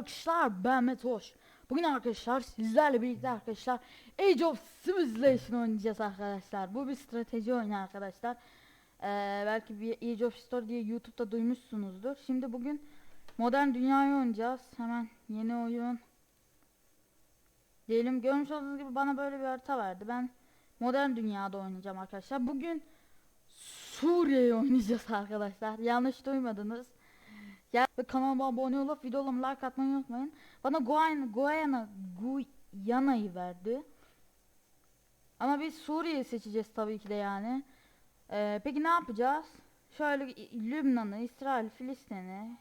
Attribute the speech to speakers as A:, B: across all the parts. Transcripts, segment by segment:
A: arkadaşlar ben Metoş. Bugün arkadaşlar sizlerle birlikte arkadaşlar Age of Civilization oynayacağız arkadaşlar. Bu bir strateji oyunu arkadaşlar. Ee, belki bir Age of Story diye YouTube'da duymuşsunuzdur. Şimdi bugün modern dünyayı oynayacağız. Hemen yeni oyun. Diyelim görmüş olduğunuz gibi bana böyle bir harita verdi. Ben modern dünyada oynayacağım arkadaşlar. Bugün Suriye'yi oynayacağız arkadaşlar. Yanlış duymadınız. Ya ve kanalıma abone olup videolarıma like atmayı unutmayın. Bana Guyana, Guyana, Guyana'yı verdi. Ama biz Suriye'yi seçeceğiz tabii ki de yani. Ee, peki ne yapacağız? Şöyle Lübnan'ı, İsrail, Filistin'i,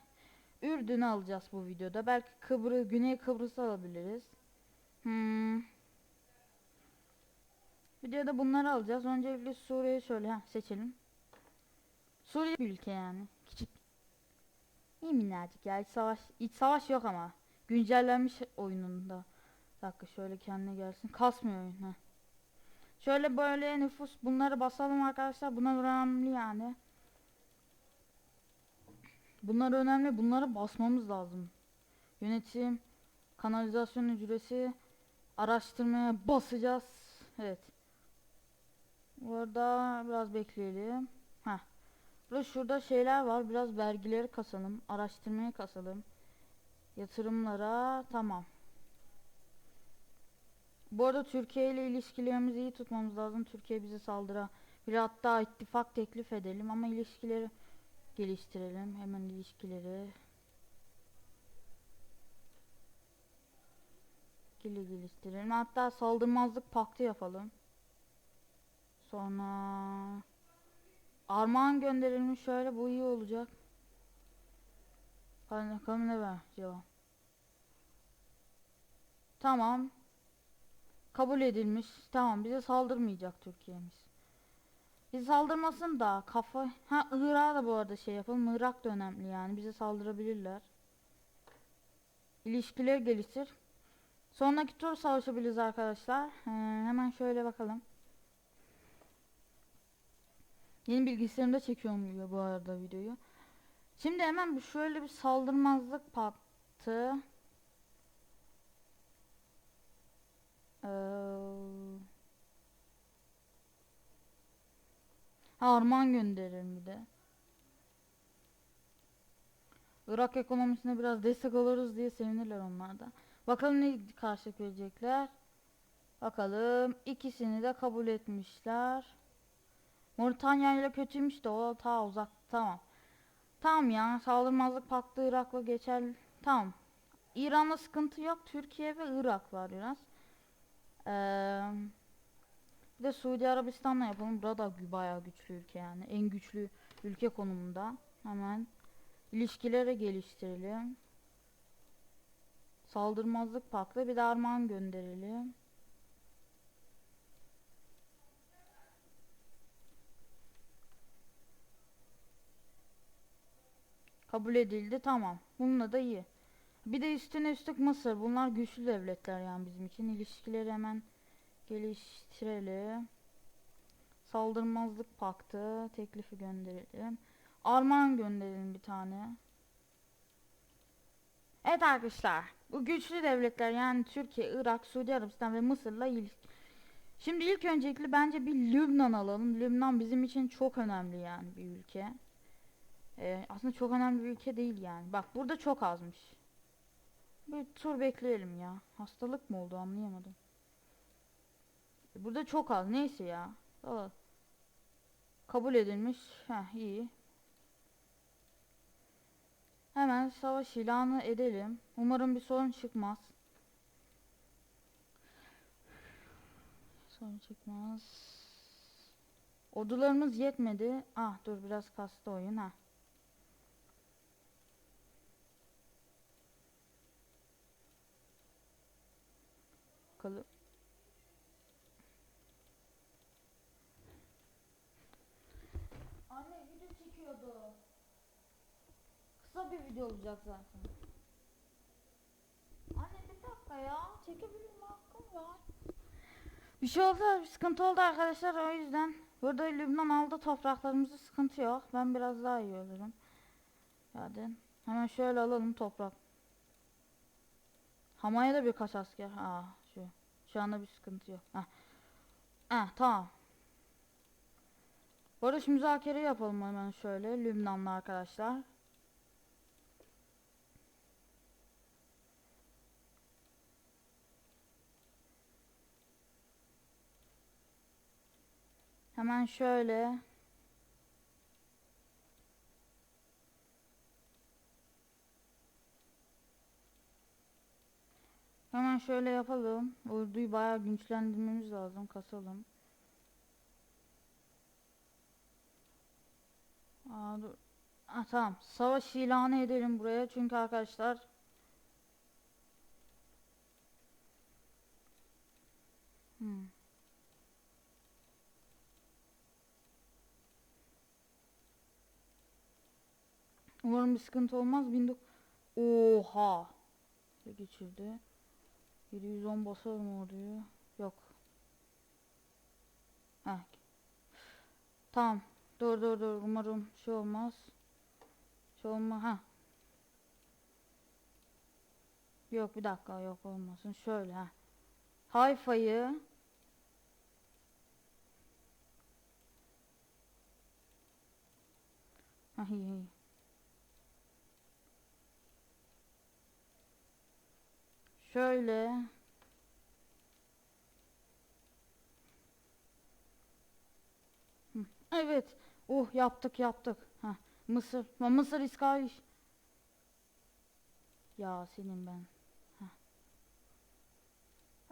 A: Ürdün'ü alacağız bu videoda. Belki Kıbrıs, Güney Kıbrıs'ı alabiliriz. Hmm. Videoda bunları alacağız. Öncelikle Suriye'yi şöyle heh, seçelim. Suriye bir ülke yani. İyi minnacık ya iç savaş iç savaş yok ama güncellenmiş oyununda. Bir dakika şöyle kendine gelsin. Kasmıyor oyun ha. Şöyle böyle nüfus bunları basalım arkadaşlar. Bunlar önemli yani. Bunlar önemli. Bunları basmamız lazım. Yönetim, kanalizasyon ücreti, araştırmaya basacağız. Evet. Bu arada biraz bekleyelim. Burada şurada şeyler var. Biraz vergileri kasalım. Araştırmaya kasalım. Yatırımlara tamam. Bu arada Türkiye ile ilişkilerimizi iyi tutmamız lazım. Türkiye bize saldıra. Bir hatta ittifak teklif edelim ama ilişkileri geliştirelim. Hemen ilişkileri Geli geliştirelim. Hatta saldırmazlık paktı yapalım. Sonra Armağan şöyle bu iyi olacak. Hadi bakalım ne ver cevap. Tamam. Kabul edilmiş. Tamam bize saldırmayacak Türkiye'miz. Bize saldırmasın da kafa... Ha Irak'a da bu arada şey yapalım. Irak da önemli yani. Bize saldırabilirler. İlişkiler geliştir. Sonraki tur savaşabiliriz arkadaşlar. Ee, hemen şöyle bakalım. Yeni bilgisayarımda çekiyorum bu arada videoyu. Şimdi hemen şöyle bir saldırmazlık pattı. Ee, Arman gönderelim bir de. Irak ekonomisine biraz destek oluruz diye sevinirler onlar da. Bakalım ne karşılık verecekler. Bakalım ikisini de kabul etmişler. Moritanya ile kötüymüş de o ta uzak tamam. Tamam ya saldırmazlık paktı Irak'la geçer. Tamam. İran'la sıkıntı yok. Türkiye ve Irak var biraz. Ee, bir de Suudi Arabistan'la yapalım. Burada da bayağı güçlü ülke yani. En güçlü ülke konumunda. Hemen ilişkileri geliştirelim. Saldırmazlık paktı bir de armağan gönderelim. Kabul edildi tamam. Bununla da iyi. Bir de üstüne üstlük Mısır. Bunlar güçlü devletler yani bizim için. İlişkileri hemen geliştirelim. Saldırmazlık paktı. Teklifi gönderelim. Armağan gönderelim bir tane. Evet arkadaşlar. Bu güçlü devletler yani Türkiye, Irak, Suudi Arabistan ve Mısır'la ilişki. Şimdi ilk öncelikle bence bir Lübnan alalım. Lübnan bizim için çok önemli yani bir ülke. Ee, aslında çok önemli bir ülke değil yani. Bak burada çok azmış. Bir tur bekleyelim ya. Hastalık mı oldu anlayamadım. E, burada çok az. Neyse ya. Aa. Kabul edilmiş. Heh iyi. Hemen savaş ilanı edelim. Umarım bir sorun çıkmaz. Sorun çıkmaz. Ordularımız yetmedi. Ah dur biraz kastı oyun ha. Bakalım. Anne video çekiyordu. Kısa bir video olacak zaten. Anne bir dakika ya. Çekebilirim hakkım var. Bir şey oldu, bir sıkıntı oldu arkadaşlar o yüzden. Burada Lübnan aldı topraklarımızı sıkıntı yok. Ben biraz daha iyi olurum. Hadi. Hemen şöyle alalım toprak. Hamaya da birkaç asker. Aa şu. Anda bir sıkıntı yok. Heh. Heh, tamam. Barış müzakere yapalım hemen şöyle Lübnanlı arkadaşlar. Hemen şöyle Hemen şöyle yapalım. Orduyu bayağı güçlendirmemiz lazım. Kasalım. Aa, dur. Ah, tamam. Savaş ilanı edelim buraya. Çünkü arkadaşlar Hmm. Umarım bir sıkıntı olmaz. 19 Oha. Geçirdi? 710 basar mı orduyu? Yok. Heh. Tamam. Dur dur dur. Umarım şey olmaz. Şey olma. Ha. Yok bir dakika yok olmasın. Şöyle ha. Hayfa'yı Ha iyi iyi. Şöyle Evet. Uh yaptık yaptık. Ha Mısır. Ma- Mısır İsrail. Ya senin ben. Heh.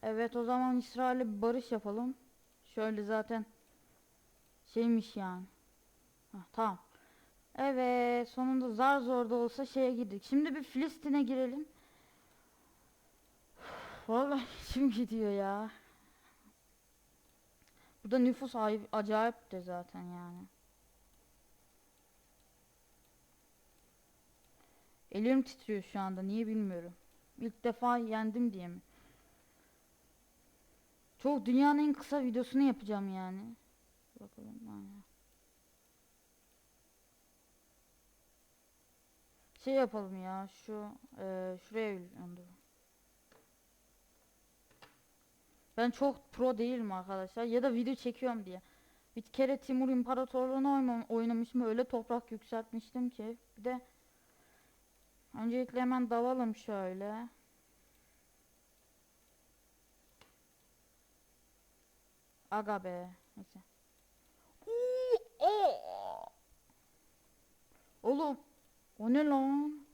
A: Evet o zaman İsrail'le bir barış yapalım. Şöyle zaten şeymiş yani. Ha, tamam. Evet sonunda zar zor da olsa şeye girdik. Şimdi bir Filistin'e girelim. Vallahi içim gidiyor ya. Burada nüfus ay- acayip de zaten yani. Elim titriyor şu anda niye bilmiyorum. İlk defa yendim diye mi? Çok dünyanın en kısa videosunu yapacağım yani. Bakalım. aynen. Şey yapalım ya şu eee şuraya yönlendirelim. Ben çok pro değilim arkadaşlar ya da video çekiyorum diye. Bir kere Timur İmparatorluğunu oynam- oynamışım öyle toprak yükseltmiştim ki. Bir de öncelikle hemen dalalım şöyle. Aga be. Neyse. Oğlum o ne lan?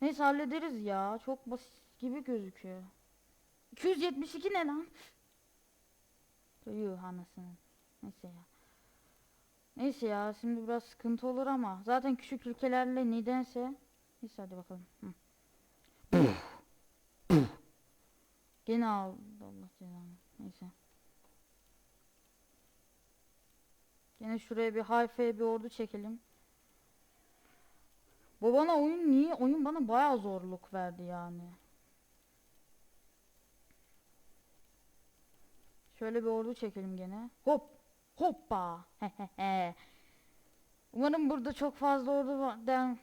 A: Neyse hallederiz ya. Çok basit gibi gözüküyor. 272 ne lan? Yuh anasını. Neyse ya. Neyse ya şimdi biraz sıkıntı olur ama zaten küçük ülkelerle nedense Neyse hadi bakalım. Gene aldı Allah cezanı. Neyse. Gene şuraya bir Hayfa'ya bir ordu çekelim. Bu bana oyun niye? Oyun bana bayağı zorluk verdi yani. Şöyle bir ordu çekelim gene. Hop! Hoppa! Umarım burada çok fazla ordu. Den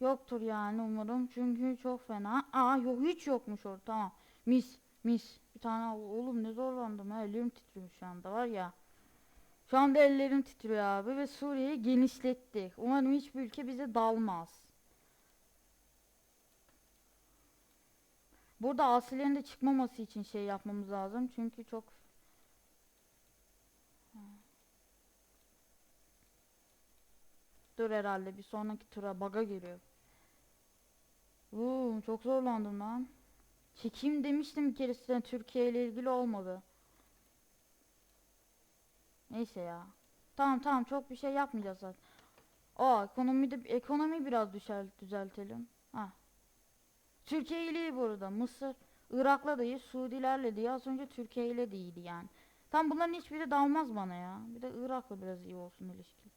A: yoktur yani umarım. Çünkü çok fena. Aa yok hiç yokmuş orada. Tamam. Mis mis. Bir tane oğlum ne zorlandım ha. Ellerim titriyor şu anda var ya. Şu anda ellerim titriyor abi ve Suriye'yi genişlettik. Umarım hiçbir ülke bize dalmaz. Burada asilerin de çıkmaması için şey yapmamız lazım. Çünkü çok Dur herhalde bir sonraki tura baga giriyor. Uuu çok zorlandım lan. Çekeyim demiştim bir keresinde Türkiye ile ilgili olmadı. Neyse ya. Tamam tamam çok bir şey yapmayacağız zaten. Aa ekonomide ekonomi biraz düşer, düzeltelim. Ha. Türkiye ile iyi bu arada. Mısır, Irak'la iyi, Suudilerle de iyi. Az önce Türkiye ile de iyiydi yani. Tam bunların hiçbiri dalmaz bana ya. Bir de Irak'la biraz iyi olsun ilişki.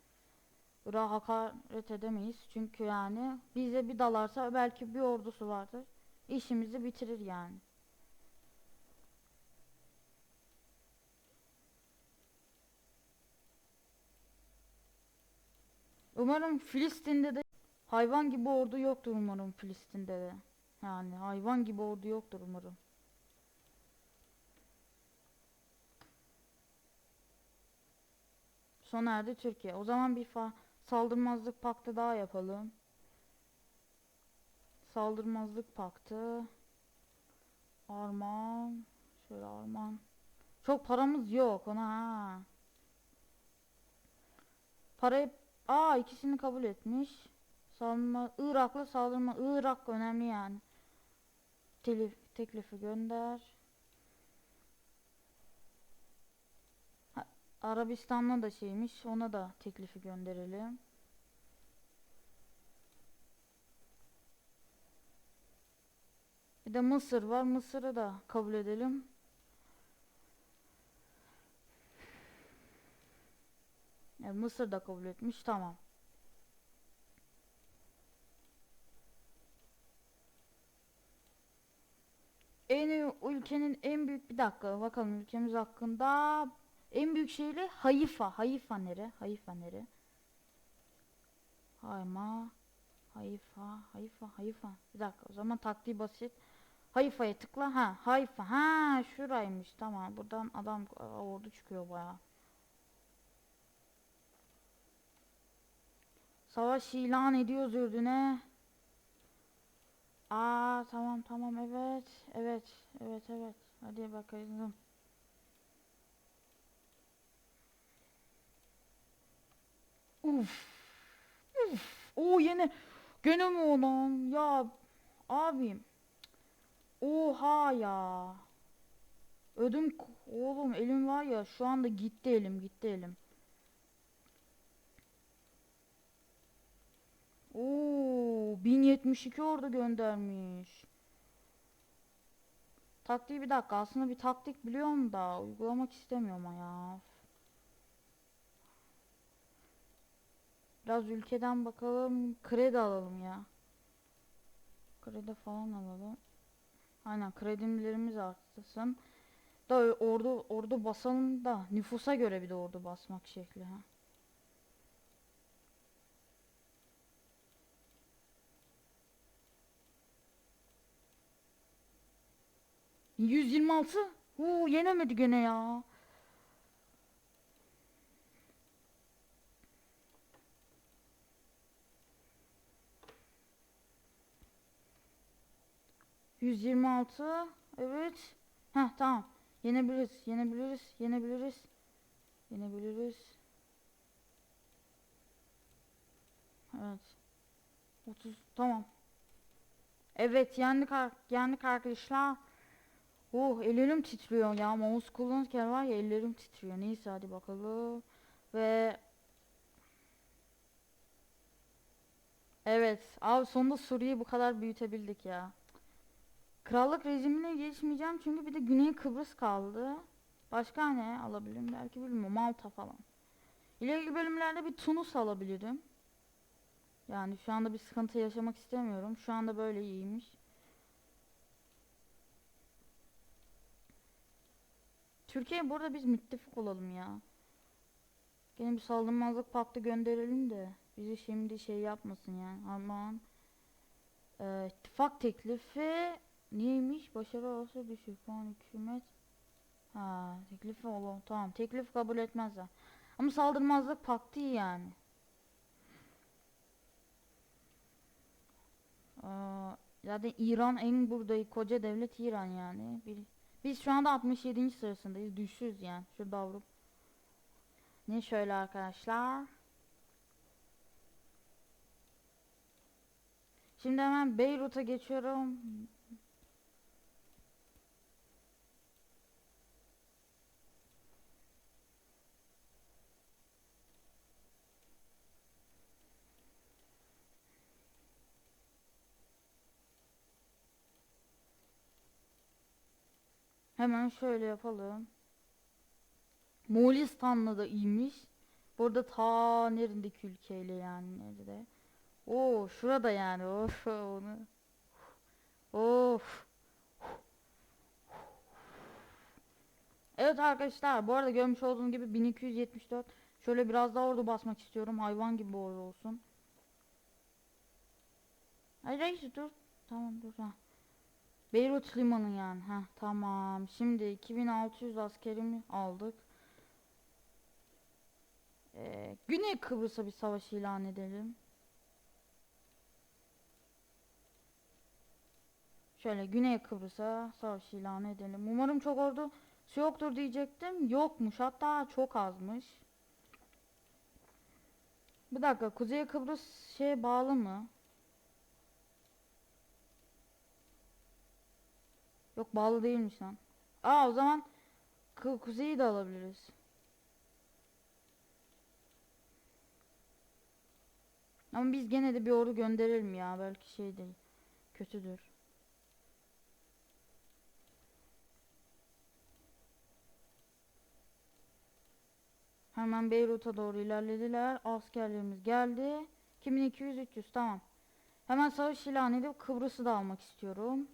A: Irak'a hakaret edemeyiz. Çünkü yani bize bir dalarsa belki bir ordusu vardır. İşimizi bitirir yani. Umarım Filistin'de de Hayvan gibi ordu yoktur umarım Filistin'de de. Yani hayvan gibi ordu yoktur umarım. Sona erdi Türkiye. O zaman bir fa saldırmazlık paktı daha yapalım. Saldırmazlık paktı. Arman. Şöyle arman. Çok paramız yok ona ha. Parayı aa ikisini kabul etmiş. Saldırma Irak'la saldırma Irak önemli yani. Telif, teklifi gönder. Arabistan'la da şeymiş. Ona da teklifi gönderelim. Bir de Mısır var. Mısır'ı da kabul edelim. Yani Mısır da kabul etmiş. Tamam. En ülkenin en büyük bir dakika bakalım ülkemiz hakkında en büyük şehri Haifa. Haifa nere? Haifa nere? Hayma. Haifa, Haifa, Haifa. Bir dakika o zaman taktiği basit. Haifa'ya tıkla. Ha, Haifa. Ha, şuraymış. Tamam. Buradan adam ordu çıkıyor bayağı. Savaş ilan ediyoruz Ürdün'e. Aa tamam tamam evet. Evet. Evet evet. Hadi bakalım. Uf. Uf. Oo yine gene mi olan? Ya abim. Oha ya. Ödüm oğlum elim var ya şu anda gitti elim gitti elim. Oo 1072 orada göndermiş. Taktiği bir dakika aslında bir taktik biliyorum da uygulamak istemiyorum ya. Biraz ülkeden bakalım kredi alalım ya. Kredi falan alalım. Aynen kredilerimiz artsın. Da ordu ordu basalım da nüfusa göre bir de ordu basmak şekli ha. %126. Huu yenemedi gene ya. %26. Evet. Heh tamam. Yenebiliriz. Yenebiliriz. Yenebiliriz. Yenebiliriz. Evet. 30 tamam. Evet yendik, yendik arkadaşlar. Oh ellerim titriyor ya. Mouse kullanırken var ya ellerim titriyor. Neyse hadi bakalım. Ve Evet. Abi sonunda Suriye'yi bu kadar büyütebildik ya. Krallık rejimine geçmeyeceğim çünkü bir de Güney Kıbrıs kaldı. Başka ne alabilirim belki bilmiyorum. Malta falan. İleriki bölümlerde bir Tunus alabilirim. Yani şu anda bir sıkıntı yaşamak istemiyorum. Şu anda böyle iyiymiş. Türkiye burada biz müttefik olalım ya. Gene bir saldırmazlık paktı gönderelim de bizi şimdi şey yapmasın yani. Aman. Ee, ittifak teklifi neymiş? Başarı olsa düşük puan hükümet. Ha, teklifi olalım. Tamam, teklif kabul etmezler. Ama saldırmazlık paktı yani. Aa, zaten İran en burada koca devlet İran yani. Bir, biz şu anda 67. sırasındayız. Düşüyoruz yani. Şurada Avrupa. Ne şöyle arkadaşlar. Şimdi hemen Beyrut'a geçiyorum. Hemen şöyle yapalım. Moğolistan'la da iyiymiş. Burada ta nerindeki ülkeyle yani nerede? Oo şurada yani. Of onu. Of. Evet arkadaşlar bu arada görmüş olduğunuz gibi 1274 şöyle biraz daha ordu basmak istiyorum hayvan gibi ordu olsun. Hayır hayır dur. Tamam dur ha. Beyrut limanı yani. Ha tamam. Şimdi 2600 askerimi aldık. Ee, Güney Kıbrıs'a bir savaş ilan edelim. Şöyle Güney Kıbrıs'a savaş ilan edelim. Umarım çok ordu yoktur diyecektim. Yokmuş. Hatta çok azmış. Bir dakika. Kuzey Kıbrıs şeye bağlı mı? Yok bağlı değilmiş lan. Aa o zaman Ku- kuzeyi de alabiliriz. Ama biz gene de bir ordu gönderelim ya. Belki şey değil. Kötüdür. Hemen Beyrut'a doğru ilerlediler. Askerlerimiz geldi. 2200 300 tamam. Hemen savaş ilan edip Kıbrıs'ı da almak istiyorum.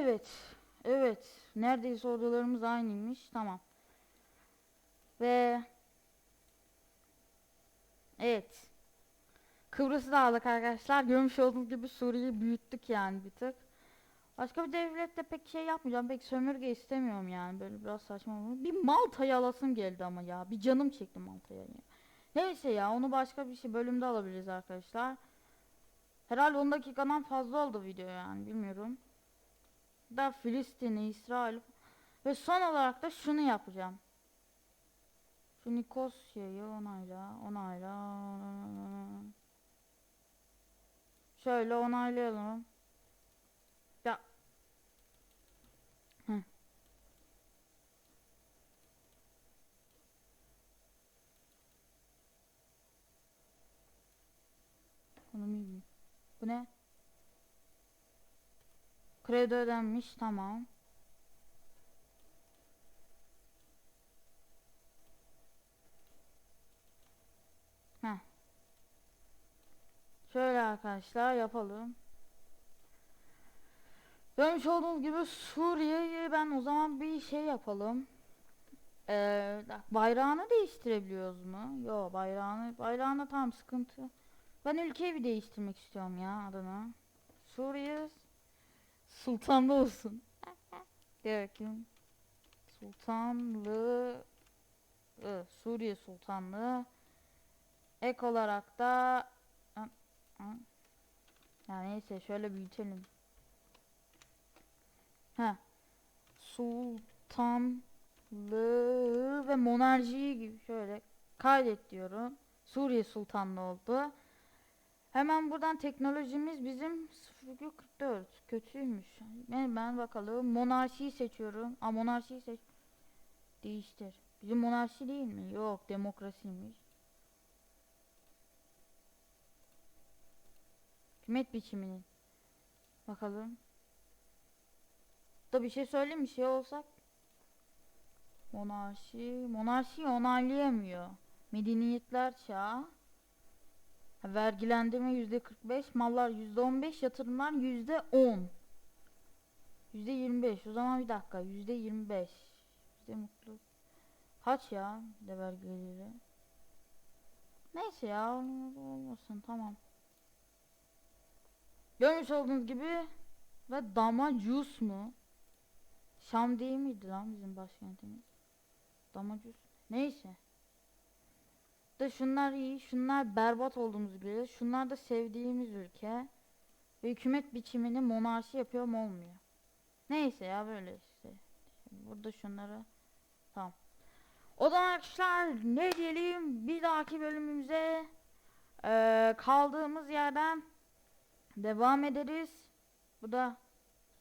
A: Evet. Evet. Neredeyse ordularımız aynıymış. Tamam. Ve Evet. Kıbrıs'ı da aldık arkadaşlar. Görmüş olduğunuz gibi Suriye'yi büyüttük yani bir tık. Başka bir devlette pek şey yapmayacağım. Pek sömürge istemiyorum yani. Böyle biraz saçma oldu. Bir Malta'yı alasım geldi ama ya. Bir canım çekti Malta'ya. ya. Neyse ya onu başka bir şey bölümde alabiliriz arkadaşlar. Herhalde 10 dakikadan fazla oldu video yani bilmiyorum. Da Filistin'i, İsrail ve son olarak da şunu yapacağım. Şu Nikosya'yı onayla, onayla. Şöyle onaylayalım. Ya. Hı. Ekonomi- Bu ne? Kredi ödenmiş tamam. Heh. Şöyle arkadaşlar yapalım. Görmüş olduğunuz gibi Suriye'yi ben o zaman bir şey yapalım. Ee, bayrağını değiştirebiliyoruz mu? Yo bayrağını bayrağına tam sıkıntı. Ben ülkeyi bir değiştirmek istiyorum ya adına. Suriye sultanlı olsun. De bakayım. Sultanlığı ı, Suriye Sultanlığı ek olarak da An- an- ya neyse şöyle büyütelim. Ha. Sultanlığı ve monarşiyi gibi şöyle kaydet diyorum. Suriye Sultanlığı oldu. Hemen buradan teknolojimiz bizim 0.44 kötüymüş. Ben, ben bakalım monarşiyi seçiyorum. Aa monarşiyi seç. Değiştir. Bizim monarşi değil mi? Yok demokrasiymiş. Hükümet biçiminin. Bakalım. Da bir şey söyleyeyim mi? Şey olsak. Monarşi. Monarşi onaylayamıyor. Medeniyetler çağı. Vergilendirme yüzde 45, mallar yüzde 15, yatırımlar yüzde 10. Yüzde 25. O zaman bir dakika. Yüzde 25. Yüzde mutluluk. Kaç ya de vergileri? Neyse ya olmasın tamam. Görmüş olduğunuz gibi ve Damacus mu? Şam değil miydi lan bizim başkentimiz? Damacus. Neyse. Da şunlar iyi, şunlar berbat olduğumuzu biliyoruz. Şunlar da sevdiğimiz ülke. Ve hükümet biçimini monarşi yapıyor mu olmuyor. Neyse ya böyle işte. Burada şunları tamam. O zaman arkadaşlar ne diyelim bir dahaki bölümümüze eee, kaldığımız yerden devam ederiz. Bu da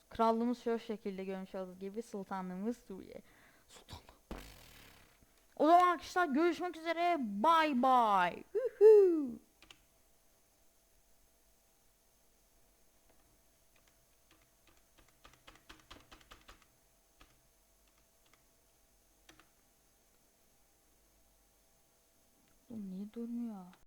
A: krallığımız şu şekilde görmüş olduğunuz gibi sultanlığımız Suriye. Sultanlık. O zaman arkadaşlar görüşmek üzere. Woohoo. Oğlum niye durmuyor?